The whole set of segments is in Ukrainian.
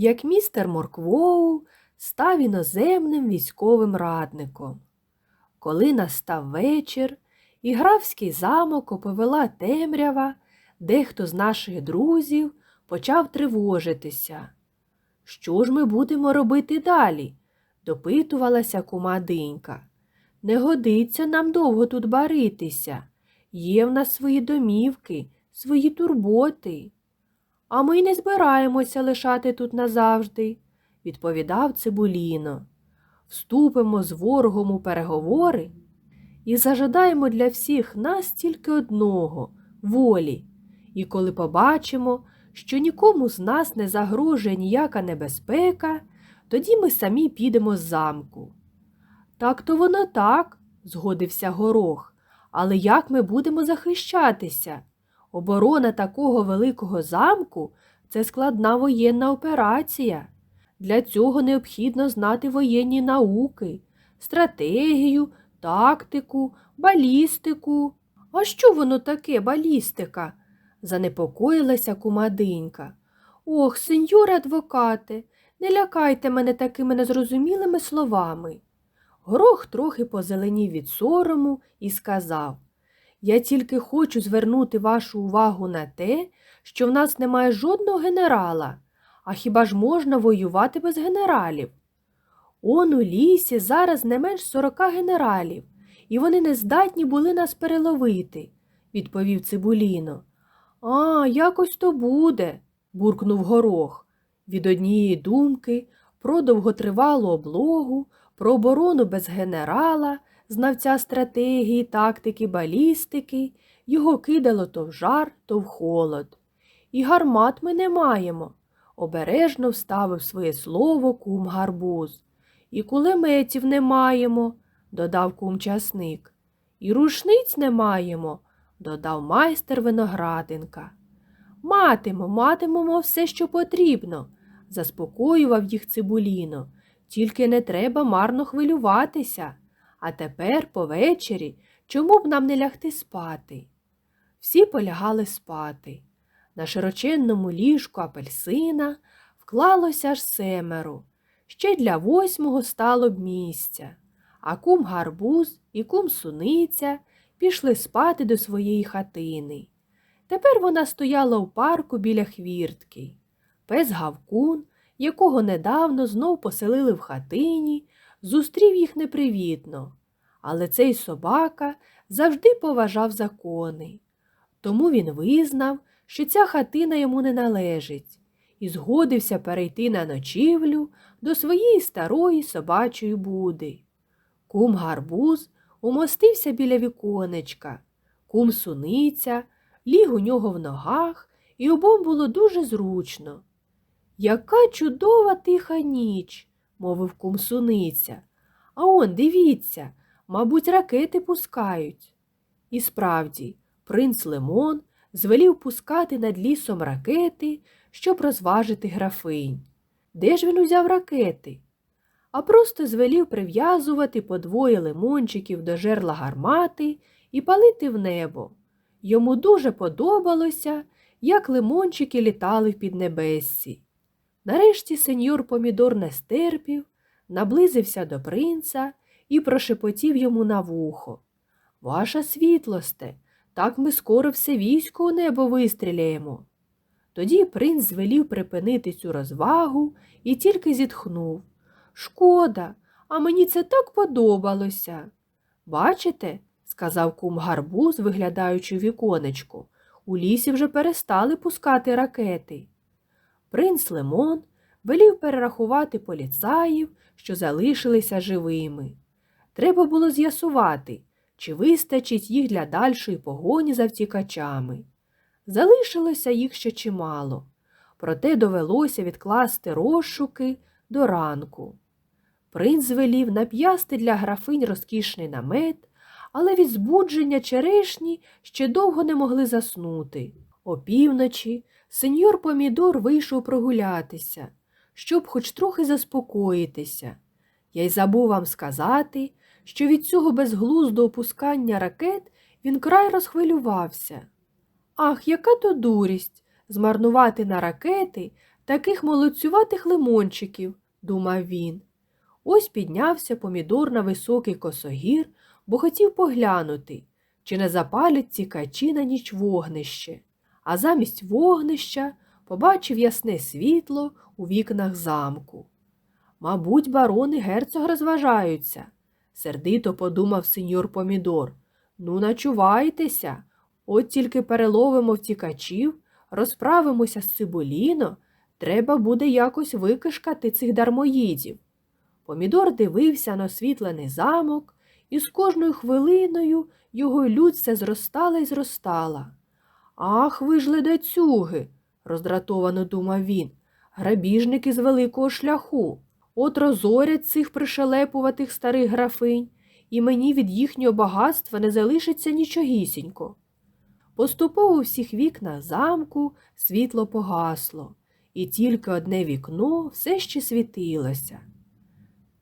як містер Морквоу став іноземним військовим радником. Коли настав вечір, і графський замок оповела темрява, дехто з наших друзів почав тривожитися. Що ж ми будемо робити далі? допитувалася кума Динька. Не годиться нам довго тут баритися. Є в нас свої домівки, свої турботи. А ми не збираємося лишати тут назавжди, відповідав Цибуліно. Вступимо з ворогом у переговори і зажадаємо для всіх нас тільки одного волі. І коли побачимо, що нікому з нас не загрожує ніяка небезпека, тоді ми самі підемо з замку. Так то воно так, згодився горох. Але як ми будемо захищатися? Оборона такого великого замку це складна воєнна операція. Для цього необхідно знати воєнні науки, стратегію, тактику, балістику. А що воно таке, балістика? занепокоїлася кумадинька. Ох, сеньоре адвокате, не лякайте мене такими незрозумілими словами. Горох трохи позеленів від сорому і сказав Я тільки хочу звернути вашу увагу на те, що в нас немає жодного генерала, а хіба ж можна воювати без генералів? Он у лісі зараз не менш сорока генералів, і вони не здатні були нас переловити, відповів Цибуліно. А, якось то буде, буркнув горох. Від однієї думки про довготривалу облогу, про оборону без генерала, знавця стратегії, тактики, балістики, його кидало то в жар, то в холод. І гармат ми не маємо, обережно вставив своє слово кум гарбуз. І кулеметів не маємо, додав кум часник. І рушниць не маємо, додав майстер виноградинка. Матимо, матимемо все, що потрібно, заспокоював їх цибуліно. Тільки не треба марно хвилюватися. А тепер, повечері, чому б нам не лягти спати? Всі полягали спати. На широченному ліжку апельсина вклалося аж семеро. Ще для восьмого стало б місця. А кум гарбуз і кум суниця пішли спати до своєї хатини. Тепер вона стояла у парку біля хвіртки. Пес Гавкун, якого недавно знов поселили в хатині, зустрів їх непривітно. Але цей собака завжди поважав закони. Тому він визнав, що ця хатина йому не належить, і згодився перейти на ночівлю до своєї старої собачої буди. Кум гарбуз умостився біля віконечка, кум суниця ліг у нього в ногах, і обом було дуже зручно. Яка чудова тиха ніч, мовив кум суниця. А он, дивіться, мабуть, ракети пускають. І справді, принц Лимон звелів пускати над лісом ракети, щоб розважити графинь. Де ж він узяв ракети? А просто звелів прив'язувати по двоє лимончиків до жерла гармати і палити в небо. Йому дуже подобалося, як лимончики літали в піднебессі. Нарешті сеньор Помідор не стерпів, наблизився до принца і прошепотів йому на вухо. Ваша світлосте, так ми скоро все військо у небо вистріляємо. Тоді принц звелів припинити цю розвагу і тільки зітхнув. Шкода, а мені це так подобалося. Бачите, сказав кум гарбуз, виглядаючи віконечко, у лісі вже перестали пускати ракети. Принц Лимон велів перерахувати поліцаїв, що залишилися живими. Треба було з'ясувати, чи вистачить їх для дальшої погоні за втікачами. Залишилося їх ще чимало, проте довелося відкласти розшуки до ранку. Принц звелів нап'ясти для графинь розкішний намет, але від збудження черешні ще довго не могли заснути. Опівночі сеньор Помідор вийшов прогулятися, щоб хоч трохи заспокоїтися. Я й забув вам сказати, що від цього безглуздого опускання ракет він край розхвилювався. Ах, яка то дурість змарнувати на ракети таких молодцюватих лимончиків, думав він. Ось піднявся помідор на високий косогір, бо хотів поглянути, чи не запалять ці качі на ніч вогнище. А замість вогнища побачив ясне світло у вікнах замку. Мабуть, барони герцог розважаються, сердито подумав сеньор Помідор. Ну, начувайтеся, от тільки переловимо втікачів, розправимося з цибуліно, треба буде якось викишкати цих дармоїдів. Помідор дивився на освітлений замок, і з кожною хвилиною його лють зростала і зростала. Ах, ви ж ледацюги, роздратовано думав він, грабіжники з великого шляху. От розорять цих пришелепуватих старих графинь, і мені від їхнього багатства не залишиться нічогісінько. Поступово у всіх вікнах замку світло погасло, і тільки одне вікно все ще світилося.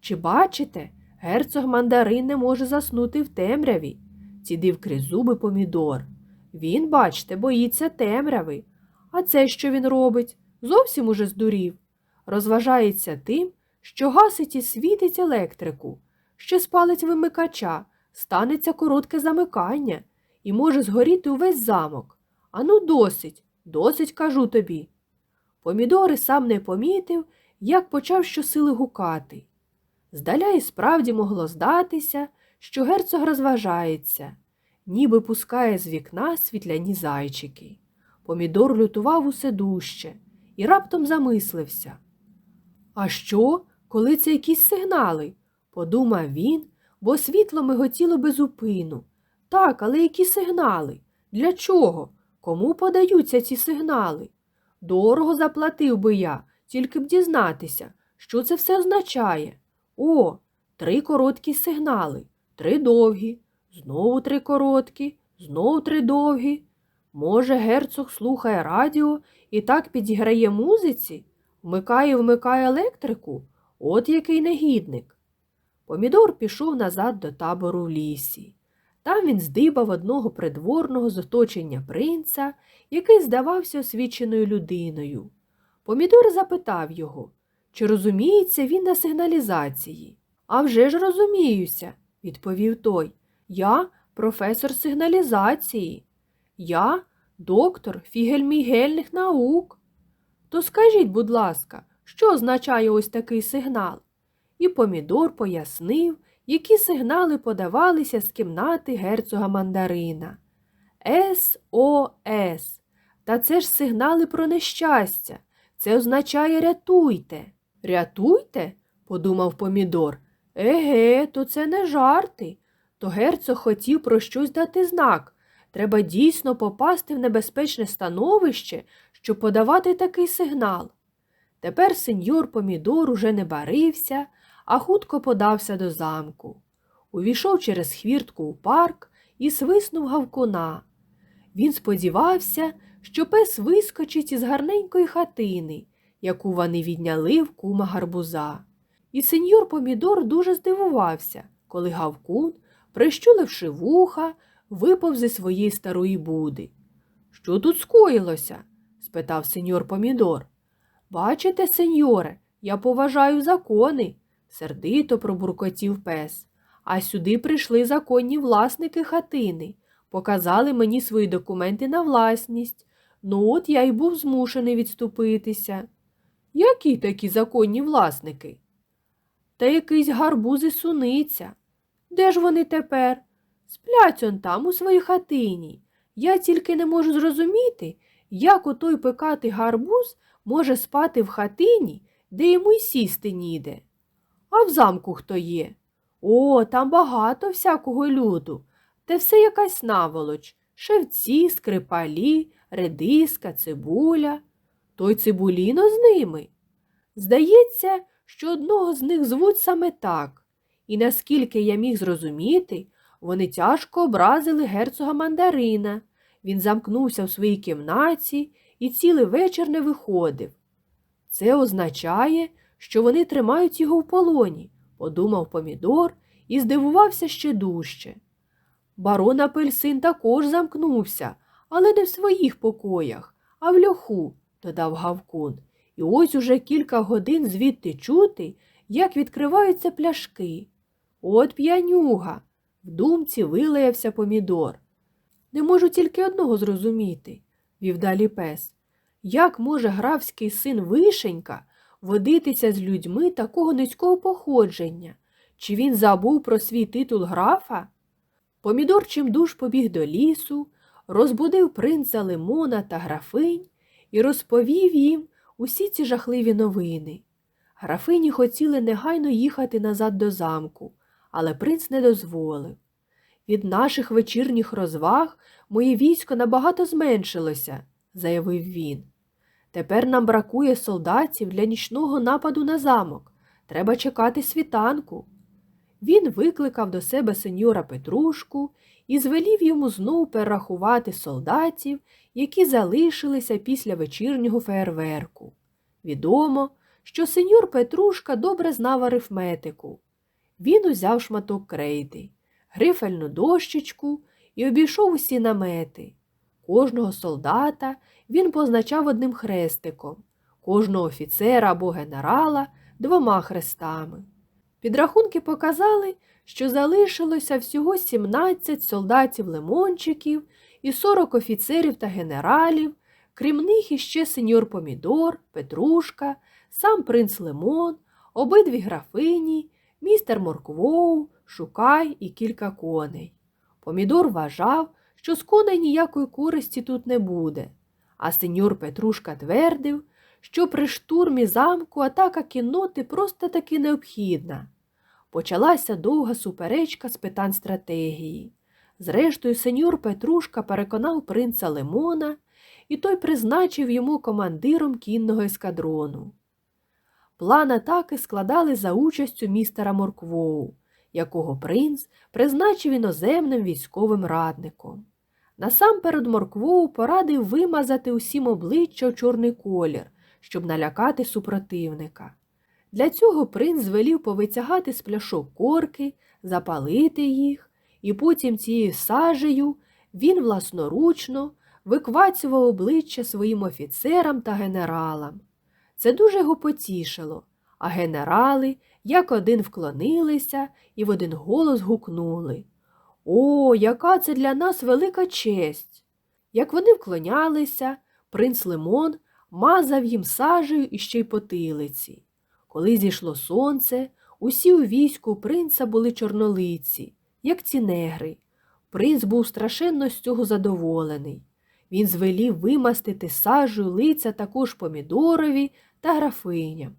Чи бачите, герцог мандарин не може заснути в темряві, цідив крізь зуби помідор. Він, бачте, боїться темряви. А це що він робить? Зовсім уже здурів. Розважається тим, що гасить і світить електрику, що спалить вимикача, станеться коротке замикання і може згоріти увесь замок. Ану, досить, досить, кажу тобі. Помідори сам не помітив, як почав щосили гукати. Здаля і справді могло здатися, що герцог розважається, ніби пускає з вікна світляні зайчики. Помідор лютував усе дужче і раптом замислився. А що, коли це якісь сигнали? подумав він, бо світло миготіло безупину. Так, але які сигнали? Для чого? Кому подаються ці сигнали? Дорого заплатив би я, тільки б дізнатися, що це все означає. О, три короткі сигнали, три довгі, знову три короткі, знову три довгі. Може, герцог слухає радіо і так підіграє музиці, вмикає вмикає електрику, от який негідник. Помідор пішов назад до табору в лісі. Там він здибав одного придворного з оточення принца, який здавався освіченою людиною. Помідор запитав його, чи розуміється він на сигналізації. «А вже ж розуміюся, відповів той. Я професор сигналізації. Я доктор фігельмігельних наук. То скажіть, будь ласка, що означає ось такий сигнал? І помідор пояснив, які сигнали подавалися з кімнати герцога мандарина. СОС. Та це ж сигнали про нещастя. Це означає рятуйте. Рятуйте? подумав помідор. Еге, то це не жарти. То герцог хотів про щось дати знак. Треба дійсно попасти в небезпечне становище, щоб подавати такий сигнал. Тепер сеньор помідор уже не барився, а хутко подався до замку. Увійшов через хвіртку у парк і свиснув гавкуна. Він сподівався, що пес вискочить із гарненької хатини, яку вони відняли в кума гарбуза. І сеньор помідор дуже здивувався, коли гавкун, прищуливши вуха, випав зі своєї старої буди. Що тут скоїлося? спитав сеньор помідор. Бачите, сеньоре, я поважаю закони, сердито пробуркотів пес. А сюди прийшли законні власники хатини, показали мені свої документи на власність. Ну от я й був змушений відступитися. Які такі законні власники? Та якийсь гарбуз і суниця. Де ж вони тепер? Сплять он там, у своїй хатині. Я тільки не можу зрозуміти, як отой пекатий гарбуз може спати в хатині, де йому й сісти ніде. А в замку хто є? О, там багато всякого люду, та все якась наволоч шевці, скрипалі, редиска, цибуля. Той цибуліно з ними. Здається, що одного з них звуть саме так, і наскільки я міг зрозуміти, вони тяжко образили герцога мандарина. Він замкнувся в своїй кімнаті і цілий вечір не виходив. Це означає, що вони тримають його в полоні, подумав помідор і здивувався ще дужче. Барон Апельсин також замкнувся, але не в своїх покоях, а в льоху, додав Гавкун. І ось уже кілька годин звідти чути, як відкриваються пляшки. От п'янюга. В думці вилаявся помідор. Не можу тільки одного зрозуміти, вів далі пес. Як може графський син Вишенька водитися з людьми такого низького походження? Чи він забув про свій титул графа? Помідор чимдуж побіг до лісу, розбудив принца Лимона та графинь і розповів їм усі ці жахливі новини. Графині хотіли негайно їхати назад до замку, але принц не дозволив. Від наших вечірніх розваг моє військо набагато зменшилося, заявив він. Тепер нам бракує солдатів для нічного нападу на замок. Треба чекати світанку. Він викликав до себе сеньора Петрушку і звелів йому знов перерахувати солдатів, які залишилися після вечірнього феєрверку. Відомо, що сеньор Петрушка добре знав арифметику. Він узяв шматок крейди, грифельну дощечку і обійшов усі намети. Кожного солдата він позначав одним хрестиком, кожного офіцера або генерала двома хрестами. Підрахунки показали, що залишилося всього 17 солдатів-лимончиків і 40 офіцерів та генералів, крім них іще сеньор Помідор, Петрушка, сам принц Лимон, обидві графині, містер Морквоу, Шукай і кілька коней. Помідор вважав, що з коней ніякої користі тут не буде, а сеньор Петрушка твердив, що при штурмі замку атака кінноти просто таки необхідна. Почалася довга суперечка з питань стратегії. Зрештою, сеньор Петрушка переконав принца Лимона, і той призначив йому командиром кінного ескадрону. План атаки складали за участю містера Морквоу, якого принц призначив іноземним військовим радником. Насамперед Морквоу порадив вимазати усім обличчя в чорний колір, щоб налякати супротивника. Для цього принц звелів повитягати з пляшок корки, запалити їх, і потім цією сажею він власноручно виквацював обличчя своїм офіцерам та генералам. Це дуже його потішило, а генерали як один вклонилися і в один голос гукнули О, яка це для нас велика честь! Як вони вклонялися, принц Лимон мазав їм сажею і ще й потилиці. Коли зійшло сонце, усі у війську принца були чорнолиці, як ці негри. Принц був страшенно з цього задоволений. Він звелів вимастити сажею лиця також помідорові та графиням.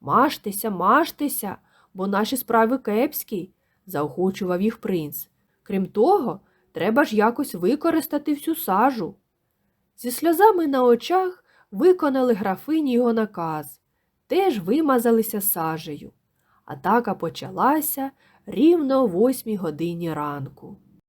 Маштеся, маштеся, бо наші справи кепські, заохочував їх принц. Крім того, треба ж якось використати всю сажу. Зі сльозами на очах виконали графині його наказ, теж вимазалися сажею. Атака почалася рівно о восьмій годині ранку.